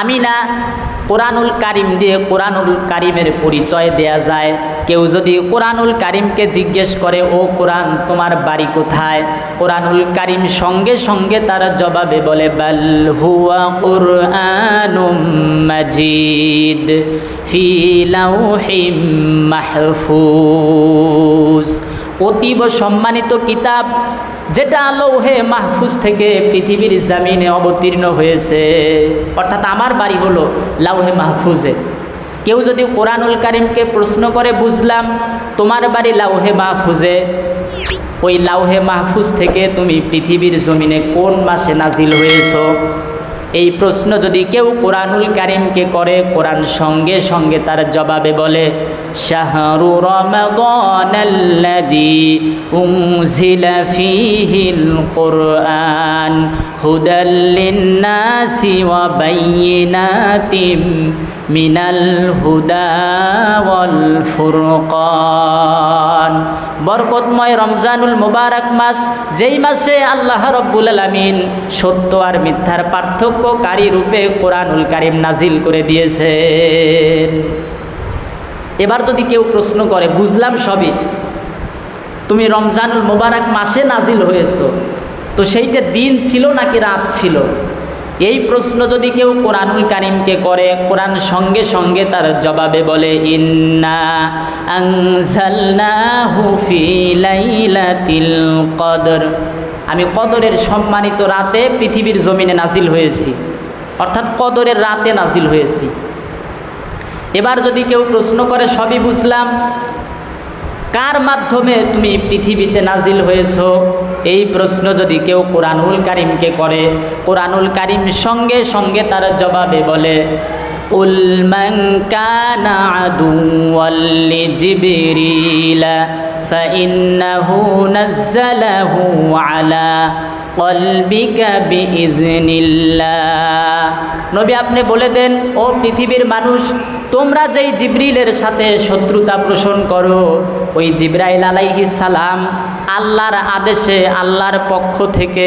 আমি না কোরআনুল কারিম দিয়ে কোরআনুল কারিমের পরিচয় দেয়া যায়। কেউ যদি কোরআনুল কারিমকে জিজ্ঞেস করে, ও কোরআন, তোমার বাড়ি কোথায়? কোরআনুল কারিম সঙ্গে সঙ্গে তার জবাবে বলে, বাল হুয়া অতীব সম্মানিত কিতাব, যেটা লৌহে মাহফুজ থেকে পৃথিবীর জামিনে অবতীর্ণ হয়েছে। অর্থাৎ আমার বাড়ি হলো লাউহে মাহফুজে। কেউ যদি কোরআনুল কারিমকে প্রশ্ন করে, বুঝলাম, তোমার বাড়ি লাউহে মাহফুজে? ওই লাউহে মাহফুজ থেকে তুমি পৃথিবীর জমিনে কোন মাসে নাজিল হয়েছো? এই প্রশ্ন যদি কেউ কোরআনুল কারিমকে করে, কোরআন সঙ্গে সঙ্গে তার জবাবে বলে, শাহরু কুরআন। হুদাল লিন-নাসি ওয়া বায়িনাতিম মিনাল হুদা ওয়াল ফুরকান বরকতময় রমজানুল মুবারক মাস, যেই মাসে আল্লাহ রব্বুল আলামিন সত্য আর মিথ্যার পার্থক্যকারী রূপে কোরআনুল কারিম নাজিল করে দিয়েছেন। এবার যদি কেউ প্রশ্ন করে, বুঝলাম সবই। তুমি রমজানুল মুবারক মাসে নাজিল হয়েছো তো সেইটা দিন ছিল নাকি রাত ছিল? এই প্রশ্ন যদি কেউ কোরআনুল কারিমকে করে, কোরআন সঙ্গে সঙ্গে তার জবাবে বলে, ইন্না কদর। আমি কদরের সম্মানিত রাতে পৃথিবীর জমিনে নাজিল হয়েছি। অর্থাৎ কদরের রাতে নাজিল হয়েছি। এবার যদি কেউ প্রশ্ন করে, সবই বুঝলাম, কার মাধ্যমে তুমি পৃথিবীতে নাজিল হয়েছ? এই প্রশ্ন যদি কেউ কোরআনুল কারিমকে করে কোরআনুল কারিম সঙ্গে সঙ্গে তার জবাবে বলে উল মান কানা আদুওয়াল্লি জিবরিলা فإنه نزله على নবী, আপনি বলে দেন, ও পৃথিবীর মানুষ, তোমরা যেই জিব্রিলের সাথে শত্রুতা পোষণ করো, ওই জিব্রাইল আলাইহিস সালাম আল্লাহর আদেশে, আল্লাহর পক্ষ থেকে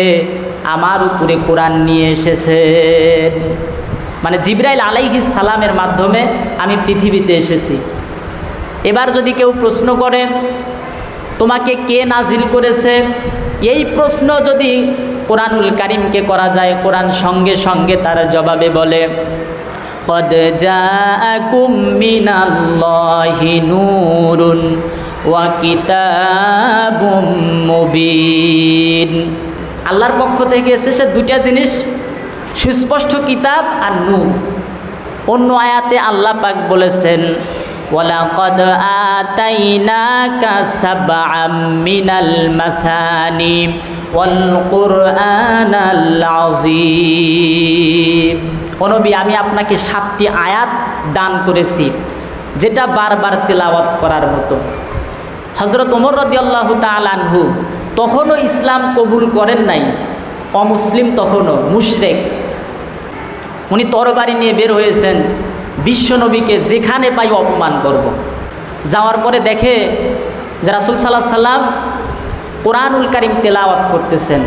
আমার উপরে কোরআন নিয়ে এসেছে। মানে জিব্রাইল আলাইহিস সালামের মাধ্যমে আমি পৃথিবীতে এসেছি। এবার যদি কেউ প্রশ্ন করে, তোমাকে কে নাজিল করেছে? এই প্রশ্ন যদি কোরআনুল কারিমকে করা যায় কোরআন সঙ্গে সঙ্গে তার জবাবে বলে قد جاءكم من الله نور وكتاب مبين আল্লাহর পক্ষ থেকে এসেছে দুইটা জিনিস সুস্পষ্ট কিতাব আর নূর অন্য আয়াতে আল্লাহ পাক বলেছেন ওয়ালাকদ আতাইনাকা সাবআম মিনাল মাসানি ওয়াল কুরআনাল আযীম। নবী, আমি আপনাকে সাতটি আয়াত দান করেছি, যেটা বারবার তেলাওয়াত করার মতো। হজরত ওমর রদিয়াল্লাহু তালানহু তখনও ইসলাম কবুল করেন নাই, অমুসলিম তখনও মুশরেক। উনি তরবারি নিয়ে বের হয়েছেন বিশ্বনবীকে যেখানে পাই অপমান করব। যাওয়ার পরে দেখে যে রাসুল সাল্লাহ সাল্লাম কোরআনুল কারিম তেলাওয়াত করতেছেন।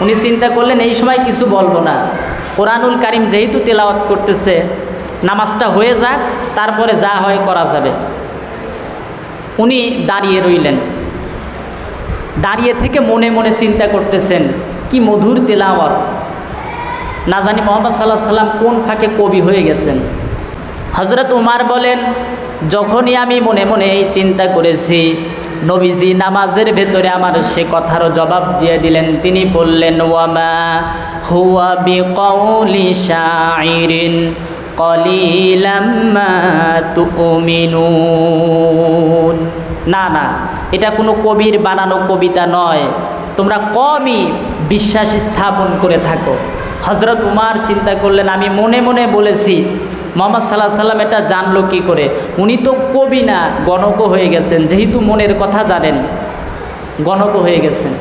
উনি চিন্তা করলেন, এই সময় কিছু বলব না। কোরআনুল কারিম যেহেতু তেলাওয়াত করতেছে, নামাজটা হয়ে যাক, তারপরে যা হয় করা যাবে। উনি দাঁড়িয়ে রইলেন। দাঁড়িয়ে থেকে মনে মনে চিন্তা করতেছেন, কি মধুর তেলাওয়াত। না জানি মোহাম্মদ সাল্লাহ সাল্লাম কোন ফাঁকে কবি হয়ে গেছেন। হজরত উমার বলেন, যখনই আমি মনে মনে এই চিন্তা করেছি, নবীজি নামাজের ভেতরে আমার সে কথারও জবাব দিয়ে দিলেন। তিনি বললেন, ওয়ামা হুয়া বি কৌলি শাইরিন না না, এটা কোনো কবির বানানো কবিতা নয়। তোমরা কমই বিশ্বাস স্থাপন করে থাকো। হজরত উমার চিন্তা করলেন, আমি মনে মনে বলেছি মোহাম্মদ সাল্লাহ সাল্লাম এটা জানলো কি করে? উনি তো কবি না, গণক হয়ে গেছেন, যেহেতু মনের কথা জানেন, গণক হয়ে গেছেন।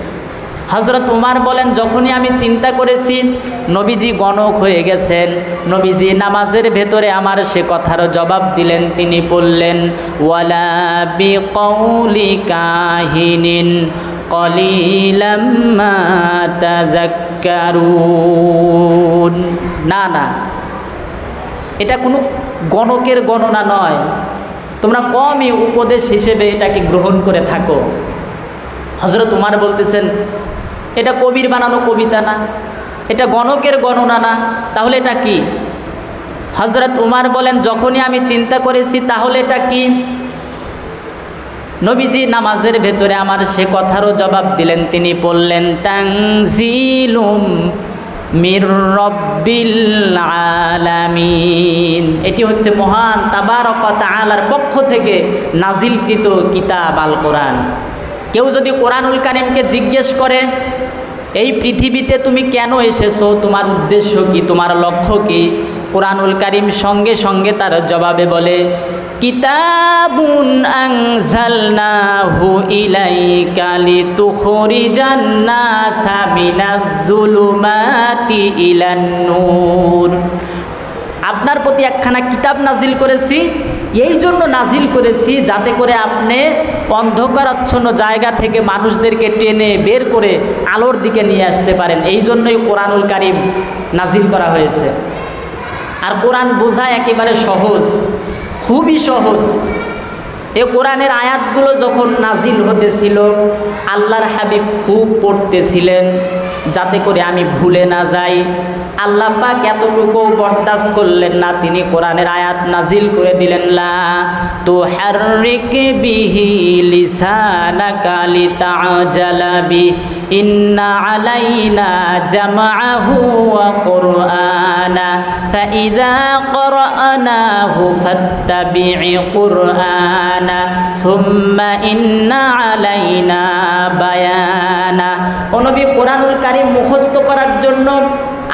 হজরত উমার বলেন, যখনই আমি চিন্তা করেছি, নবীজি গণক হয়ে গেছেন, নবীজি নামাজের ভেতরে আমার সে কথার জবাব দিলেন, তিনি বললেন, ওয়ালা কৌলি কাহিনিন কলিলাম্মা তাজাক্কারুন না না এটা কোনো গণকের গণনা নয়। তোমরা কমই উপদেশ হিসেবে এটাকে গ্রহণ করে থাকো। হজরত উমার বলতেছেন, এটা কবির বানানো কবিতা না। এটা গণকের গণনা না। তাহলে এটা কি? হজরত উমার বলেন, যখনই আমি চিন্তা করেছি, তাহলে এটা কি? নবীজি নামাজের ভেতরে আমার সে কথারও জবাব দিলেন। তিনি বললেন তাংজিলুম আলামিন। এটি হচ্ছে মহান আলার পক্ষ থেকে নাজিলকৃত কিতাব আল কোরআন কেউ যদি কোরআনুল কারিমকে জিজ্ঞেস করে, এই পৃথিবীতে তুমি কেন এসেছ? তোমার উদ্দেশ্য কি? তোমার লক্ষ্য কি? কোরআনুল কারিম সঙ্গে সঙ্গে তার জবাবে বলে কিতাবুন আনজালনাহু ইলাইকা লিতুখরিজান নাসা মিনাজ জুলুমাতি ইলান নূর আপনার প্রতি একখানা কিতাব নাজিল করেছি, এই জন্য নাজিল করেছি যাতে করে আপনি অন্ধকারাচ্ছন্ন জায়গা থেকে মানুষদেরকে টেনে বের করে আলোর দিকে নিয়ে আসতে পারেন। এই জন্যই কোরআনুল কারিম নাজিল করা হয়েছে। আর কোরআন বোঝা একেবারে সহজ। খুবই সহজ। এ কোরআনের আয়াতগুলো যখন নাজিল হতেছিল, আল্লাহর হাবিব খুব পড়তেছিলেন, যাতে করে আমি ভুলে না যাই। আল্লাহ পাক এতটুকু বরদাস্ত করলেন না, তিনি কোরআনের আয়াত নাজিল করে দিলেন, লা তো হারিক বিহি লিসানাকা লিতাজালা বি إن علينا جمعه وقرآنا فإذا قرأناه فاتبع قرآنا ثم إن علينا بيانا ও নবী কোরআনুল কারিম মুখস্থ করার জন্য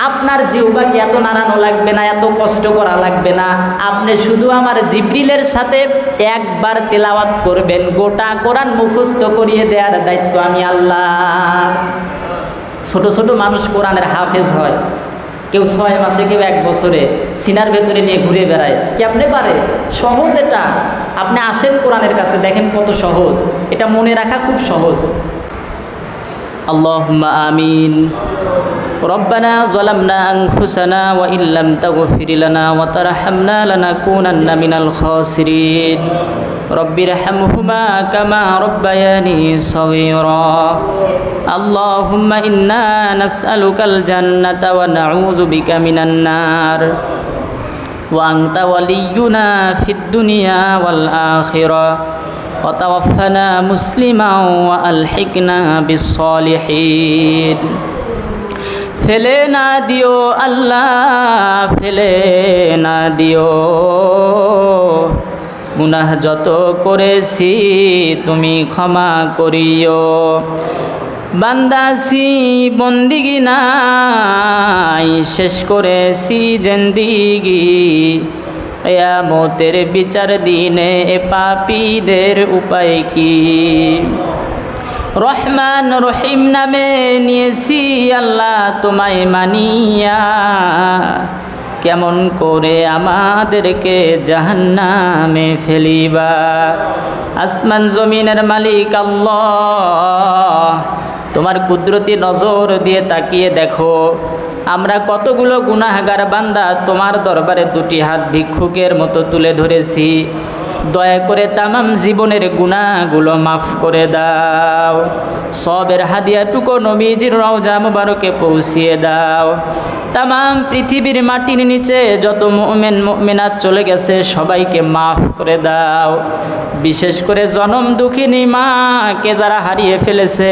আপনার জিহ্বাকে এত নাড়ানো লাগবে না, এত কষ্ট করা লাগবে না। আপনি শুধু আমার জিব্রিলের সাথে একবার তেলাওয়াত করবেন, গোটা কোরআন মুখস্থ করিয়ে দেওয়ার দায়িত্ব আমি আল্লাহ। ছোট ছোট মানুষ কোরআনের হাফেজ হয়। কেউ ছয় মাসে, কেউ এক বছরে সিনার ভেতরে নিয়ে ঘুরে বেড়ায়। কি আপনি পারে? সহজ এটা। আপনি আসেন কোরআনের কাছে, দেখেন কত সহজ। এটা মনে রাখা খুব সহজ। اللهم آمين ربنا ظلمنا أنفسنا وإن لم تغفر لنا وترحمنا لنكونن من الخاسرين رب ارحمهما كما ربياني صغيرا اللهم إنا نسألك الجنة ونعوذ بك من النار وأنت ولينا في الدنيا والآخرة وتوفنا مسلما وألحقنا بالصالحين ফেলে না দিও আল্লাহ ফেলে না দিও গুনাহ যত করেছি তুমি ক্ষমা করিও বান্দাসি বন্দিগি নাই শেষ করেছি জেন্দিগি মতের বিচার দিনে পাপীদের উপায় কি? রহমান রহিম নামে নিয়েছি আল্লাহ তোমায় মানিয়া। কেমন করে আমাদেরকে জাহান্নামে ফেলিবা? আসমান জমিনের মালিক আল্লাহ। তোমার কুদরতি নজর দিয়ে তাকিয়ে দেখো। আমরা কতগুলো গুনাহগার বান্দা তোমার দরবারে দুটি হাত ভিক্ষুকের মতো তুলে ধরেছি। দয়া করে তামাম জীবনের গুণাগুলো মাফ করে দাও। সবের হাদিয়াটুকু নবীজির রওজা মুবারকে পৌঁছিয়ে দাও। তামাম পৃথিবীর মাটির নিচে যত মোমেন, মোমেনাত চলে গেছে, সবাইকে মাফ করে দাও। বিশেষ করে জনম দুঃখিনী মাকে যারা হারিয়ে ফেলেছে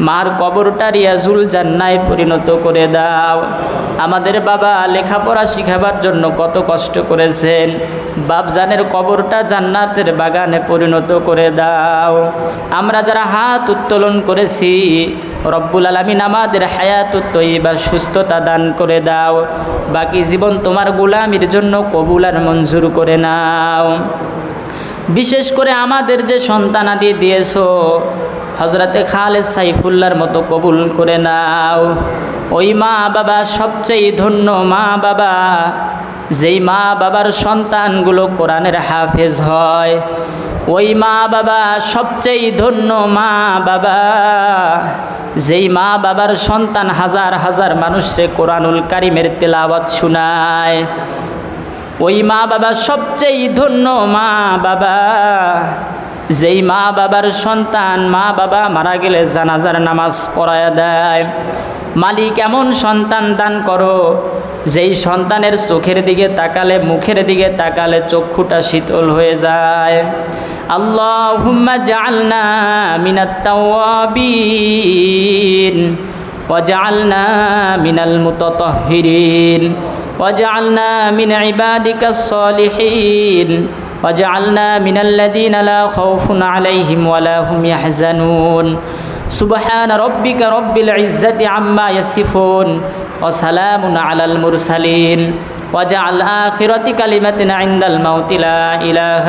মার কবরটা রিয়াজুল জান্নায় পরিণত করে দাও। আমাদের বাবা লেখাপড়া শিখাবার জন্য কত কষ্ট করেছেন। বাপজানের কবরটা জান্নাতের বাগানে পরিণত করে দাও। আমরা যারা হাত উত্তোলন করেছি, রব্বুল আলমিন আমাদের হায়াত তৈবা সুস্থতা দান করে দাও। বাকি জীবন তোমার গোলামির জন্য কবুল আর মঞ্জুর করে নাও। বিশেষ করে আমাদের যে সন্তানাদি দিয়েছ হজরতে খালেদ সাইফুল্লার মতো কবুল করে নাও। ওই মা বাবা সবচেয়ে ধন্য মা বাবা। যেই মা বাবার সন্তানগুলো কোরআনের হাফেজ হয়, ওই মা বাবা সবচেয়ে ধন্য মা বাবা। যেই মা বাবার সন্তান হাজার হাজার মানুষে কোরআনুল কারিমের তেলাওয়াত শোনায়, ওই মা বাবা সবচেয়ে ধন্য মা বাবা। যেই মা বাবার সন্তান মা বাবা মারা গেলে জানাজার নামাজ পড়ায় দেয় মালিক এমন সন্তান দান করো যেই সন্তানের চোখের দিকে তাকালে মুখের দিকে তাকালে চক্ষুটা শীতল হয়ে যায় আল্লাহ হুম্মা জালনা মিনাত তাওয়াবিন وجعلنا من المتطهرين وجعلنا من عبادك الصالحين وجعلنا من الذين لا خوف عليهم ولا هم يحزنون. سبحان ربك رب العزة عما يصفون وسلام على المرسلين. وجعل آخرة كلمة عند الموت لا إله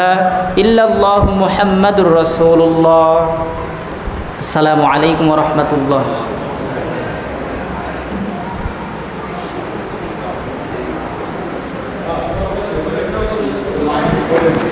إلا الله محمد رسول الله. السلام عليكم ورحمة الله. Gracias.